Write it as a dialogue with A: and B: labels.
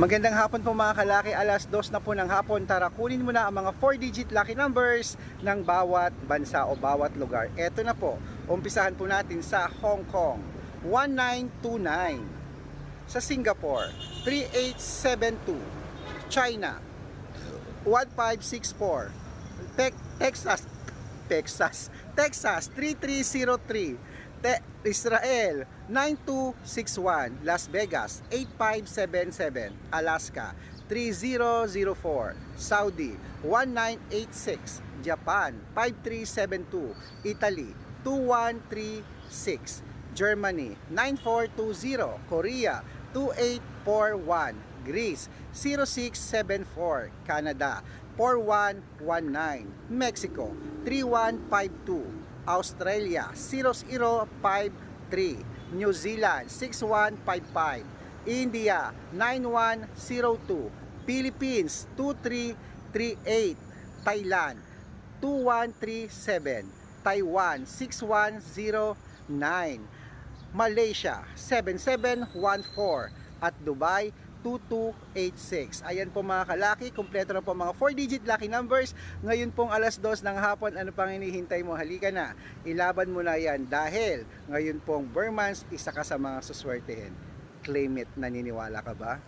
A: Magandang hapon po mga kalaki, alas dos na po ng hapon. Tara, kunin mo na ang mga 4-digit lucky numbers ng bawat bansa o bawat lugar. Eto na po, umpisahan po natin sa Hong Kong, 1929. Sa Singapore, 3872. China, 1564. Te- Texas, Texas, Texas, 3303. Te- Israel 9261 Las Vegas 8577 Alaska 3004 Saudi 1986 Japan 5372 Italy 2136 Germany 9420 Korea 2841 Greece 0674 Canada 4119 Mexico 3152 Australia 0053 New Zealand 6155 India 9102 Philippines 2338 Thailand 2137 Taiwan 6109 Malaysia 7714 at Dubai 2286. Ayan po mga kalaki, kumpleto na po mga 4-digit lucky numbers. Ngayon pong alas 2 ng hapon, ano pang hinihintay mo? Halika na, ilaban mo na yan dahil ngayon pong Burmans, isa ka sa mga suswertehin. Claim it, naniniwala ka ba?